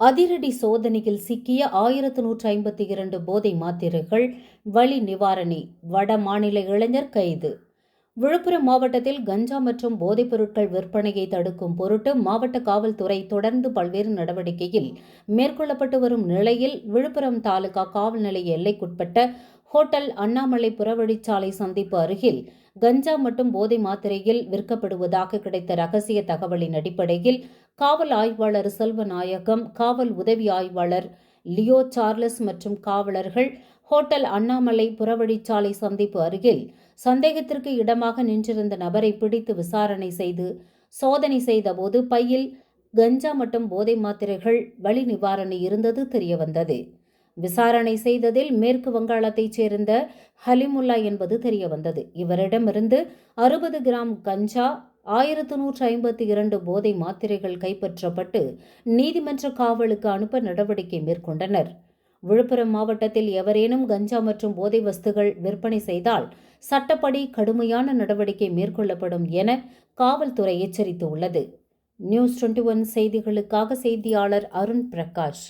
அதிரடி சோதனையில் சிக்கிய ஆயிரத்து நூற்று ஐம்பத்தி இரண்டு போதை மாத்திரைகள் வழி நிவாரணி. வட மாநில இளைஞர் கைது. விழுப்புரம் மாவட்டத்தில் கஞ்சா மற்றும் போதைப் பொருட்கள் விற்பனையை தடுக்கும் பொருட்டு மாவட்ட காவல்துறை தொடர்ந்து பல்வேறு நடவடிக்கையில் மேற்கொள்ளப்பட்டு வரும் நிலையில் விழுப்புரம் தாலுகா காவல் நிலைய எல்லைக்குட்பட்ட ஹோட்டல் அண்ணாமலை புறவழிச்சாலை சந்திப்பு அருகில் கஞ்சா மற்றும் போதை மாத்திரையில் விற்கப்படுவதாக கிடைத்த ரகசிய தகவலின் அடிப்படையில் காவல் ஆய்வாளர் செல்வநாயகம் காவல் உதவி ஆய்வாளர் லியோ சார்லஸ் மற்றும் காவலர்கள் ஹோட்டல் அண்ணாமலை புறவழிச்சாலை சந்திப்பு அருகில் சந்தேகத்திற்கு இடமாக நின்றிருந்த நபரை பிடித்து விசாரணை செய்து சோதனை செய்தபோது பையில் கஞ்சா மற்றும் போதை மாத்திரைகள் வழி நிவாரணி இருந்தது தெரியவந்தது. விசாரணை செய்ததில் மேற்கு வங்காளத்தைச் சேர்ந்த ஹலிமுல்லா என்பது தெரியவந்தது. இவரிடமிருந்து அறுபது கிராம் கஞ்சா ஆயிரத்து நூற்று ஐம்பத்தி இரண்டு போதை மாத்திரைகள் கைப்பற்றப்பட்டு நீதிமன்ற காவலுக்கு அனுப்ப நடவடிக்கை மேற்கொண்டனர். விழுப்புரம் மாவட்டத்தில் எவரேனும் கஞ்சா மற்றும் போதை வஸ்துகள் விற்பனை செய்தால் சட்டப்படி கடுமையான நடவடிக்கை மேற்கொள்ளப்படும் என காவல்துறை எச்சரித்துள்ளது. நியூஸ் டுவெண்ட்டி ஒன் செய்திகளுக்காக செய்தியாளர் அருண் பிரகாஷ்.